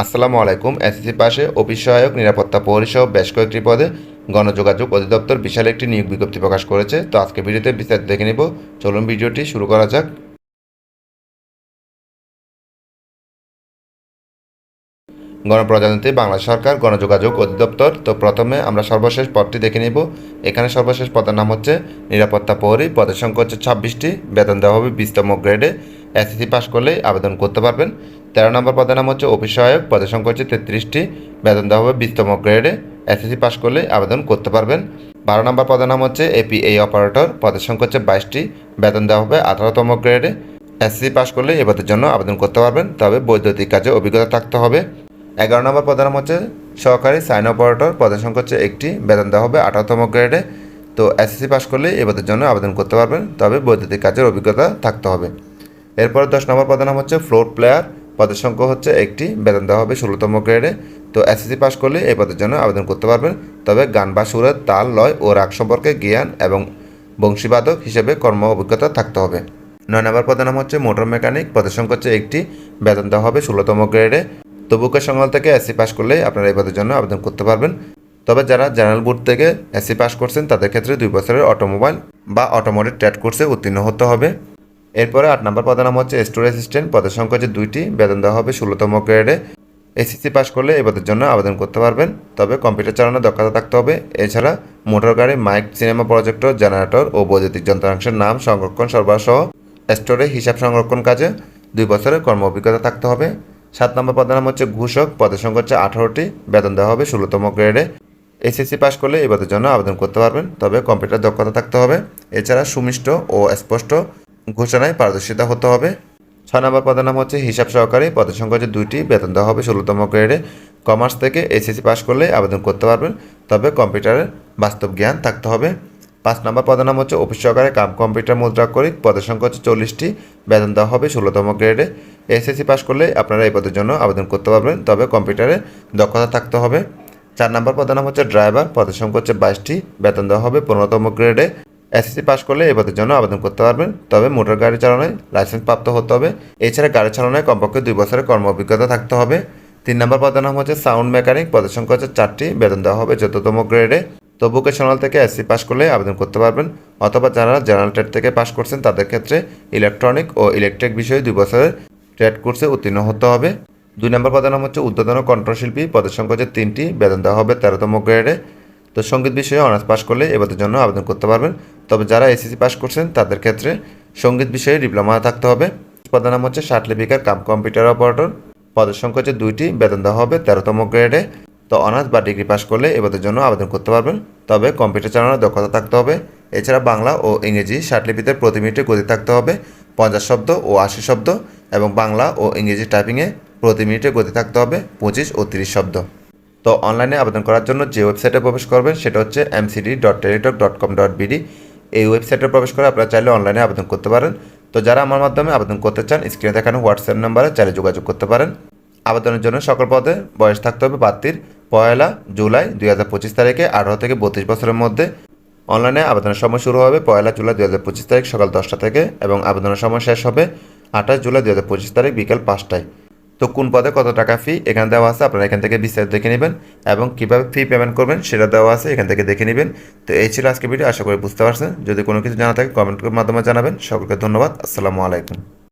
আসসালামু আলাইকুম। এসএসসি পাশে অফিস সহায়ক নিরাপত্তা পরিসহ বেশ কয়েকটি পদে গণযোগাযোগ অধিদপ্তর বিশাল একটি নিয়োগ বিজ্ঞপ্তি প্রকাশ করেছে। তো আজকে ভিডিওতে বিস্তারিত দেখে নিব। চলুন ভিডিওটি শুরু করা যাক। গণপ্রজাতন্ত্রী বাংলা সরকার গণযোগাযোগ অধিদপ্তর। তো প্রথমে আমরা সর্বশেষ পদটি দেখে নিব। এখানে সর্বশেষ পদের নাম হচ্ছে নিরাপত্তা প্রহরী পদের সংখ্যা হচ্ছে ছাব্বিশটি। বেতন দেওয়া হবে বিশতম গ্রেডে। এসএসসি পাস করলেই আবেদন করতে পারবেন। তেরো নম্বর পদের নাম হচ্ছে অফিস সহায়ক। পদের সংখ্যা হচ্ছে তেত্রিশটি। বেতন দেওয়া হবে বিশতম গ্রেডে এসএসসি পাস করলেই আবেদন করতে পারবেন। বারো নম্বর পদের নাম হচ্ছে এপিএই অপারেটর পদের সংখ্যা হচ্ছে বাইশটি। বেতন দেওয়া হবে আঠারোতম গ্রেডে এসএসসি পাস করলে এ পদের জন্য আবেদন করতে পারবেন। তবে বৈদ্যুতিক কাজে অভিজ্ঞতা থাকতে হবে। এগারো নম্বর পদের নাম হচ্ছে সহকারী সাইন অপারেটর পদের সংখ্যা হচ্ছে একটি। বেতন দেওয়া হবে আঠারোতম গ্রেডে তো এসএসসি পাস করলে এ পদের জন্য আবেদন করতে পারবেন। তবে বৈদ্যুতিক কাজের অভিজ্ঞতা থাকতে হবে। এরপর দশ নম্বর পদের নাম হচ্ছে ফ্লোর প্লেয়ার। পদের সংখ্যা হচ্ছে একটি। বেতন দেওয়া হবে ষোলোতম গ্রেডে। তো এসএসসি পাস করলে এই পদের জন্য আবেদন করতে পারবেন। তবে গান বা সুরের তাল, লয় ও রাগ সম্পর্কে জ্ঞান এবং বংশীবাদক হিসেবে কর্ম অভিজ্ঞতা থাকতে হবে। নয় নম্বর পদের নাম হচ্ছে মোটর মেকানিক। পদের সংখ্যা হচ্ছে একটি। বেতন দেওয়া হবে ষোলোতম গ্রেডে। তো বুকের সংগ্রাল থেকে এসসি পাস করলেই আপনারা এই পদের জন্য আবেদন করতে পারবেন। তবে যারা জেনারেল বোর্ড থেকে এসসি পাস করছেন, তাদের ক্ষেত্রে দুই বছরের অটোমোবাইল বা অটোমোটিভ ট্রেড কোর্সে উত্তীর্ণ হতে হবে। এরপরে আট নম্বর পদের নাম হচ্ছে স্টোর অ্যাসিস্ট্যান্ট। পদের সংখ্যা হচ্ছে দুইটি। বেতন দেওয়া হবে ষোলোতম গ্রেডে। এসএসসি পাস করলে এই পদের জন্য আবেদন করতে পারবেন। তবে কম্পিউটার চালানোর দক্ষতা থাকতে হবে। এছাড়া মোটর গাড়ি, মাইক, সিনেমা প্রজেক্টর, জেনারেটর ও বৈদ্যুতিক যন্ত্রাংশের নাম সংরক্ষণ সরবরাহ সহ স্টোরে হিসাব সংরক্ষণ কাজে দুই বছরের কর্ম অভিজ্ঞতা থাকতে হবে। সাত নম্বর পদের নাম হচ্ছে ঘোষক। পদের সংখ্যা হচ্ছে আঠারোটি। বেতন দেওয়া হবে ষোলোতম গ্রেডে। এসএসসি পাস করলে এই পদের জন্য আবেদন করতে পারবেন। তবে কম্পিউটার দক্ষতা থাকতে হবে। এছাড়া সুমিষ্ট ও স্পষ্ট ঘোষণায় পারদর্শিতা হতে হবে। ছয় নম্বর পদের নাম হচ্ছে হিসাব সহকারী পদের সংখ্যা হচ্ছে দুইটি। বেতন দেওয়া হবে ষোলোতম গ্রেডে। কমার্স থেকে এসএসসি পাস করলে আবেদন করতে পারবেন, তবে কম্পিউটারের বাস্তব জ্ঞান থাকতে হবে। পাঁচ নম্বর পদের নাম হচ্ছে অফিস সহকারে কাম কম্পিউটার মুদ্রা মুদ্রাক্ষরিক পদের সংখ্যা হচ্ছে চল্লিশটি। বেতন দেওয়া হবে ষোলোতম গ্রেডে। এসএসসি পাস করলে আপনারা এই পদের জন্য আবেদন করতে পারবেন, তবে কম্পিউটারে দক্ষতা থাকতে হবে। চার নম্বর পদের নাম হচ্ছে ড্রাইভার, পদের সংখ্যা হচ্ছে বাইশটি। বেতন দেওয়া হবে পনেরোতম গ্রেডে। এসএসসি পাশ করলে এই পদের জন্য আবেদন করতে পারবেন। তবে মোটর গাড়ি চালানোয় লাইসেন্স প্রাপ্ত হতে হবে। এছাড়া গাড়ি চালানোয় কমপক্ষে দুই বছরের কর্ম অভিজ্ঞতা থাকতে হবে। তিন নম্বর পদের নাম হচ্ছে সাউন্ড মেকানিক পদের সংখ্যা হচ্ছে চারটি। বেতন দেওয়া হবে চতুর্থম গ্রেডে তো ভোকেশনাল থেকে এসসি পাশ করলে আবেদন করতে পারবেন। অথবা যারা জেনারেল ট্রেড থেকে পাশ করছেন, তাদের ক্ষেত্রে ইলেকট্রনিক ও ইলেকট্রিক বিষয়ে দুই বছরের ট্রেড কোর্সে উত্তীর্ণ হতে হবে। দুই নম্বর পদের নাম হচ্ছে উদ্বোধন কণ্ঠশিল্পী পদের সংখ্যা হচ্ছে তিনটি। বেতন দেওয়া হবে তেরোতম গ্রেডে তো সংগীত বিষয়ে অনার্স পাস করলে এবারের জন্য আবেদন করতে পারবেন। তবে যারা এসএসসি পাস করছেন, তাদের ক্ষেত্রে সংগীত বিষয়ে ডিপ্লোমা থাকতে হবে। পদের নাম হচ্ছে লিপিকার কাম কম্পিউটার অপারেটর। পদের সংখ্যা হচ্ছে দুইটি, বেতন দেওয়া হবে তেরোতম গ্রেডে। তো অনার্স বা ডিগ্রি পাস করলে এবারের জন্য আবেদন করতে পারবেন। তবে কম্পিউটার চালানোর দক্ষতা থাকতে হবে। এছাড়া বাংলা ও ইংরেজি লিপিতে প্রতি মিনিটে গতি থাকতে হবে। পঞ্চাশ শব্দ ও আশি শব্দ এবং বাংলা ও ইংরেজি টাইপিংয়ে প্রতি মিনিটে গতি থাকতে হবে। পঁচিশ ও তিরিশ শব্দ। তো অনলাইনে আবেদন করার জন্য যে ওয়েবসাইটে প্রবেশ করবেন, সেটা হচ্ছে MCD dot Teletalk dot com dot BD এই ওয়েবসাইটে প্রবেশ করে আপনারা চাইলে অনলাইনে আবেদন করতে পারেন। তো যারা আমার মাধ্যমে আবেদন করতে চান স্ক্রিনে দেখানো হোয়াটসঅ্যাপ নাম্বারে চাইলে যোগাযোগ করতে পারেন। আবেদনের জন্য সকল পদে বয়স থাকতে হবে প্রার্থীর পয়লা জুলাই দুই হাজার পঁচিশ তারিখে, আঠারো থেকে বত্রিশ বছরের মধ্যে। অনলাইনে আবেদনের সময় শুরু হবে পয়লা জুলাই দুই হাজার পঁচিশ তারিখ সকাল দশটা থেকে এবং আবেদনের সময় শেষ হবে আঠাশ জুলাই দুই হাজার পঁচিশ তারিখ বিকেল পাঁচটায়। তো কোন পদে কত টাকা ফি এখানে দেওয়া আছে? আপনারা এখান থেকে বিস্তারিত দেখে নেবেন এবং কীভাবে ফি পেমেন্ট করবেন সেটা দেওয়া আছে, এখান থেকে দেখে নেবেন। তো এই ছিল আজকে ভিডিও আশা করি বুঝতে পারছেন। যদি কোনো কিছু জানা থাকে কমেন্টের মাধ্যমে জানাবেন। সকলকে ধন্যবাদ। আসসালামু আলাইকুম।